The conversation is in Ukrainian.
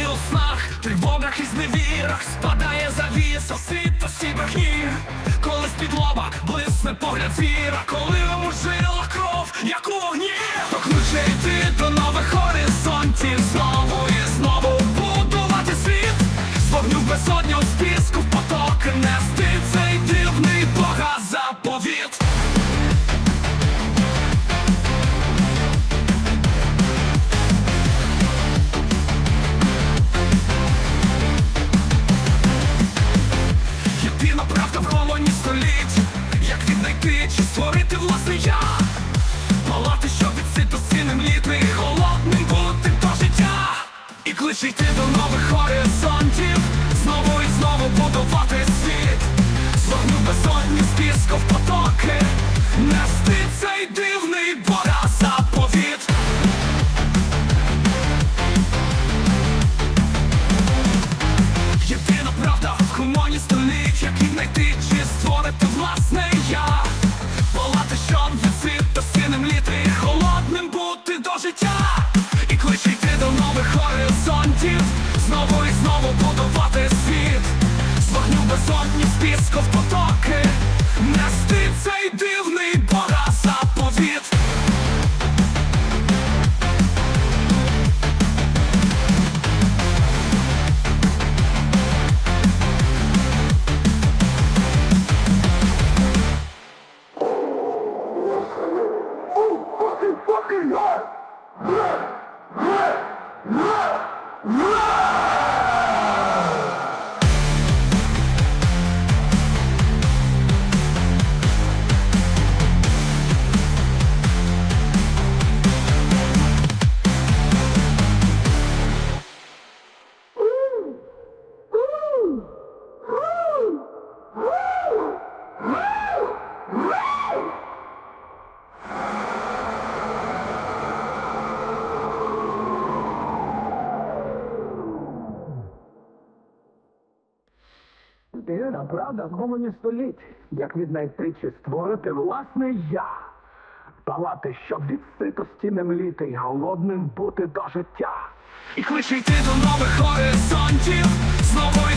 у снах, тривогах і зневірах спадає завіса ситості брехні, коли з-під лоба блисне погляд звіра, коли у жилах кров, як у вогні, то кличе йти до нових горизонтів, знову і знову будувати світ, з вогню в безодню, з піску в потоки нести цей дивний Бога заповіт. Колоні століть Як віднайти чи створити власне я? Палати, щоб від ситості не мліти Холодним бути до життя. І кличе йти до нових горизонтів. Знову і знову будувати світ. З вогню безодні, з в потоки. Нести цей дивний бога заповіт. Єдина правда в хумані століть, як і безодні, з в потоки, нести цей дивний бога заповіт Єдина правда століть, як віднайти чи створити власне я. Палати, щоб від ситості не мліти й голодним бути до життя. І кличе йти до нових горизонтів, знову